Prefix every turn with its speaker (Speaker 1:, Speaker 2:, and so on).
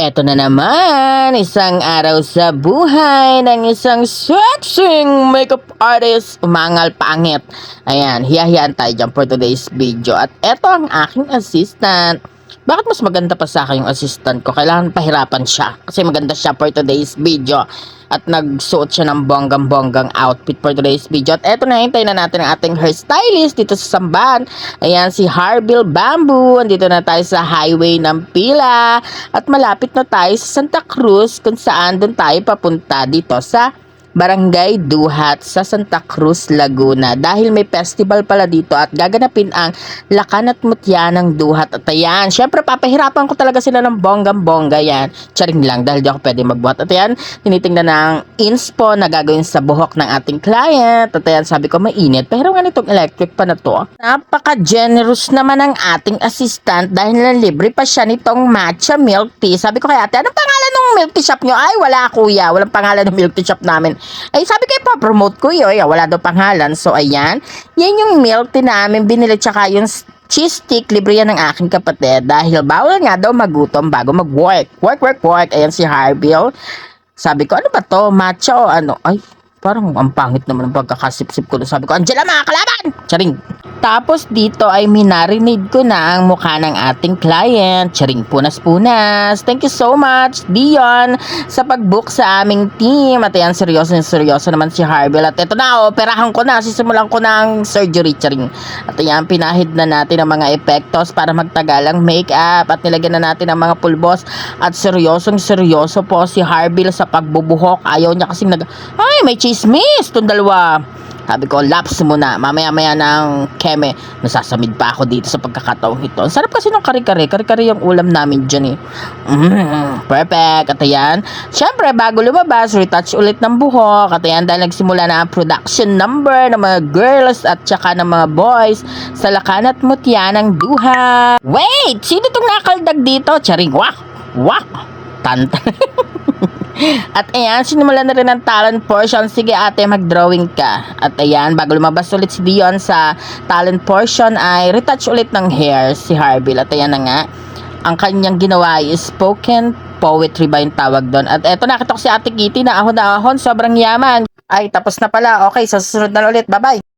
Speaker 1: Eto na naman, isang araw sa buhay ng isang sexing makeup artist, umangal pangit. Ayan, hiyahiyan tayo dyan for today's video. At eto ang aking assistant. Bakit mas maganda pa sa akin yung assistant ko? Kailangan pahirapan siya. Kasi maganda siya for today's video. At nagsuot siya ng bonggang-bonggang outfit for today's video. At eto na, hintayin na natin ang ating hairstylist dito sa Samban. Ayan, si Harville Bamboo. Andito na tayo sa highway ng Pila. At malapit na tayo sa Santa Cruz kung saan doon tayo papunta dito sa Barangay Duhat sa Santa Cruz, Laguna. Dahil may festival pala dito at gaganapin ang Lakan at Mutya ng Duhat. At ayan, syempre papahirapan ko talaga sila ng bonggang-bongga yan. Charing lang dahil di ako pwede magbuhat. At ayan, tinitingnan ng inspo na gagawin sa buhok ng ating client. At ayan, sabi ko mainit. Pero nga nitong electric pa na to. Napaka-generous naman ng ating assistant dahil na libre pa siya nitong matcha milk tea. Sabi ko kay ate, anong pangalan ng milk tea shop nyo? Ay, wala kuya. Walang pangalan ng milk tea shop namin. Ay, sabi ko, pa-promote ko yun. Ay, wala daw pangalan. So, ayan. Yan yung milk tea namin binili. Tsaka yung cheese stick, libre yan ng aking kapatid. Dahil bawal nga daw magutom bago mag-work. Work, work, work. Ayan si Harville. Sabi ko, ano ba to? Matcha o ano? Ay, parang ang pangit naman ang pagkakasip-sip ko. Sabi ko, Angela, mga kalaban! Charing! Tapos dito ay minarinade ko na ang mukha ng ating client. Charing punas-punas. Thank you so much, Dion, sa pag-book sa aming team. At ayan, seryoso na seryoso naman si Harville. At ito na, operahan ko na. Sisimulan ko na ang surgery, charing. At ayan, pinahid na natin ang mga epektos para magtagal ang makeup. At nilagyan na natin ang mga pulbos. At seryosong seryoso po si Harville sa pagbubuhok. Ayaw niya kasing nag... Ay, may chismis! Itong dalawa. Sabi ko, laps muna. Mamaya-maya ng keme. Nasasamid pa ako dito sa pagkakataong ito. Ang sarap kasi ng kare-kare. Kare-kare yung ulam namin dyan eh. Mm, perfect. At ayan. Siyempre, bago lumabas, retouch ulit ng buhok. At ayan, dahil nagsimula na ang production number ng mga girls at saka ng mga boys sa lakan at mutya ng duha. Wait! Sino itong nakaldag dito? Charing, wak! Wak! Tanta. At ayan, sinimula na rin ang talent portion. Sige ate, mag-drawing ka. At ayan, bago lumabas ulit si Dion sa talent portion ay retouch ulit ng hair si Harville. At ayan na nga, ang kanyang ginawa is spoken poetry ba yung tawag doon. At eto, nakita ko si ate Kitty na ahon na ahon, sobrang yaman. Ay, tapos na pala. Okay, sa susunod na ulit. Bye-bye.